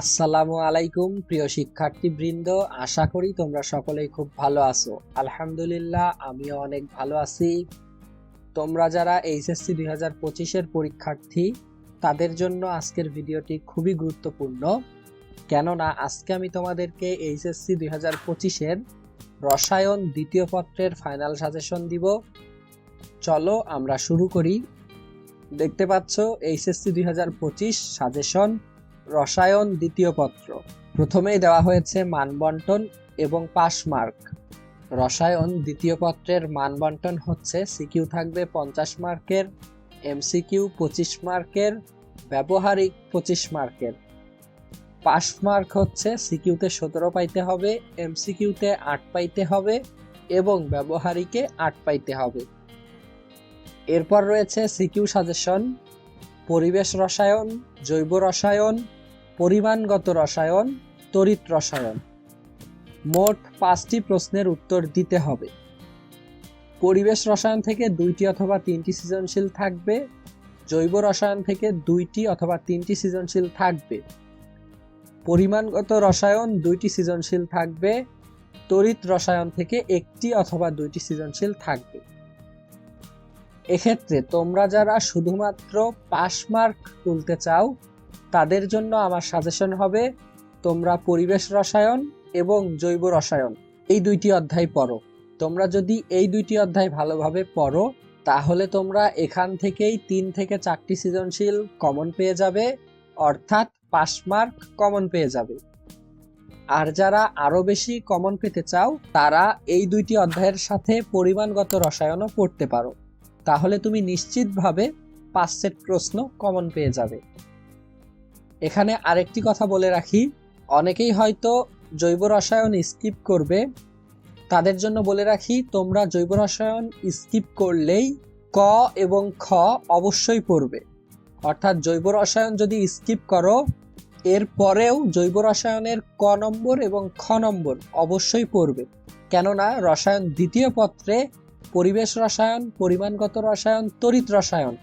আসসালামু আলাইকুম, প্রিয় শিক্ষার্থীবৃন্দ। আশা করি তোমরা সকলেই খুব ভালো আছো। আলহামদুলিল্লাহ, আমিও অনেক ভালো আছি। তোমরা যারা এইচএসসি দুই হাজার পঁচিশের পরীক্ষার্থী, তাদের জন্য আজকের ভিডিওটি খুবই গুরুত্বপূর্ণ। কেননা, আজকে আমি তোমাদেরকে এইচএসসি দুই হাজার পঁচিশের রসায়ন দ্বিতীয় পত্রের ফাইনাল সাজেশন দিব। চলো আমরা শুরু করি। দেখতে পাচ্ছ, এইচএসসি দুই হাজার পঁচিশ সাজেশন। রসায়ন দ্বিতীয় পত্র। প্রথমেই দেওয়া হয়েছে মানবন্টন এবং পাস মার্ক রসায়ন দ্বিতীয় পত্রের মানবন্টন হচ্ছে সিকিউ থাকবে পঞ্চাশ মার্কের, এমসিকিউ পঁচিশ মার্কের, ব্যবহারিক পঁচিশ মার্কের। পাস মার্ক হচ্ছে সিকিউতে সতেরো পাইতে হবে, এমসিকিউতে আট পাইতে হবে এবং ব্যবহারিকে আট পাইতে হবে। এরপর রয়েছে সিকিউ সাজেশন, পরিবেশ রসায়ন, জৈব রসায়ন পরিমাণগত রসায়ন, তড়িৎ রসায়ন। মোট পাঁচটি প্রশ্নের উত্তর দিতে হবে। পরিবেশ রসায়ন থেকে দুইটি অথবা তিনটি সৃজনশীল থাকবে, জৈব রসায়ন থেকে দুইটি অথবা তিনটি সৃজনশীল থাকবে। পরিমাণগত রসায়ন দুইটি সৃজনশীল থাকবে, তড়িৎ রসায়ন থেকে একটি অথবা দুইটি সৃজনশীল থাকবে। এক্ষেত্রে তোমরা যারা শুধুমাত্র পাস মার্ক তুলতে চাও তাদের জন্য আমার সাজেশন হবে, তোমরা পরিবেশ রসায়ন এবং জৈব রসায়ন এই দুইটি অধ্যায় পড়ো। তোমরা যদি এই দুইটি অধ্যায় ভালোভাবে পড়ো, তাহলে তোমরা এখান থেকেই তিন থেকে চারটি সৃজনশীল কমন পেয়ে যাবে, অর্থাৎ পাস মার্ক কমন পেয়ে যাবে। আর যারা আরও বেশি কমন পেতে চাও, তারা এই দুইটি অধ্যায়ের সাথে পরিমাণগত রসায়নও পড়তে পারো। তাহলে তুমি নিশ্চিতভাবে পাঁচ সেট প্রশ্ন কমন পেয়ে যাবে। এখানে আরেকটি কথা বলে রাখি। অনেকেই হয়তো জৈব রসায়ন স্কিপ করবে। তাদের জন্য বলে রাখি, তোমরা জৈব রসায়ন স্কিপ করলেই ক এবং খ অবশ্যই পড়বে। অর্থাৎ জৈব রসায়ন যদি স্কিপ করো, এর পরেও জৈব রসায়নের ক নম্বর এবং খ নম্বর অবশ্যই পড়বে। কেননা রসায়ন দ্বিতীয় পত্রে পরিবেশ রসায়ন, পরিমাণগত রসায়ন, তড়িৎ রসায়ন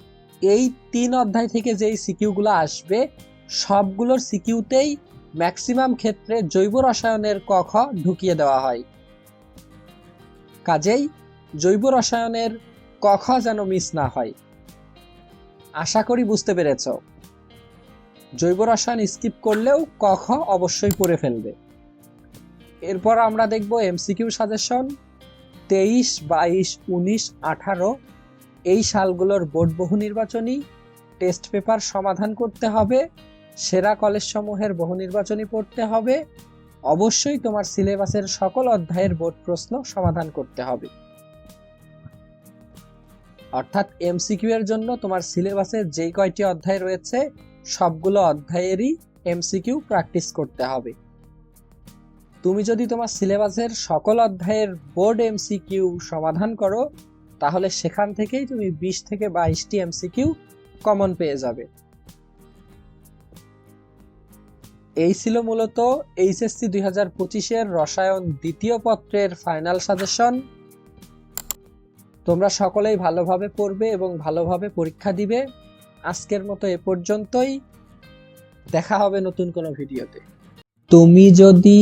এই তিন অধ্যায় থেকে যেই সিকিউগুলো আসবে সবগুলোর সিকিউতেই ম্যাক্সিমাম ক্ষেত্রে জৈব রসায়নের ক খ ঢুকিয়ে দেওয়া হয়। কাজেই জৈব রসায়নের ক খ যেন মিস না হয়। আশা করি বুঝতে পেরেছ। জৈব রসায়ন স্কিপ করলেও ক খ অবশ্যই পড়ে ফেলবে। এরপর আমরা দেখব এমসিকিউ সাজেশন তেইশ বাইশ উনিশ আঠারো। এই সালগুলোর বোর্ড বহু নির্বাচনী টেস্ট পেপার সমাধান করতে হবে। সেরা কলেজ সমূহের বহু নির্বাচনী পড়তে হবে। অবশ্যই তোমার সিলেবাসের সকল অধ্যায়ের বোর্ড প্রশ্ন সমাধান করতে হবে। অর্থাৎ এমসিকিউ এর জন্য তোমার সিলেবাসে যেই কয়টি অধ্যায় রয়েছে, সবগুলো অধ্যায়েরই এমসিকিউ প্র্যাকটিস করতে হবে। তুমি যদি তোমার সিলেবাসের সকল অধ্যায়ের বোর্ড এমসিকিউ সমাধান করো, তাহলে সেখান থেকেই তুমি বিশ থেকে বাইশটি এমসিকিউ কমন পেয়ে যাবে। এই ছিল মূলত এইচএসসি দুই হাজার পঁচিশের রসায়ন দ্বিতীয় পত্রের ফাইনাল সাজেশন। তোমরা সকলেই ভালোভাবে পড়বে এবং ভালোভাবে পরীক্ষা দিবে। আজকের মতো এ পর্যন্তই। দেখা হবে নতুন কোনো ভিডিওতে। তুমি যদি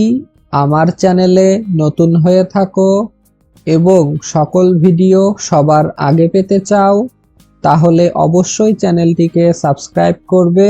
আমার চ্যানেলে নতুন হয়ে থাকো এবং সকল ভিডিও সবার আগে পেতে চাও, তাহলে অবশ্যই চ্যানেলটিকে সাবস্ক্রাইব করবে।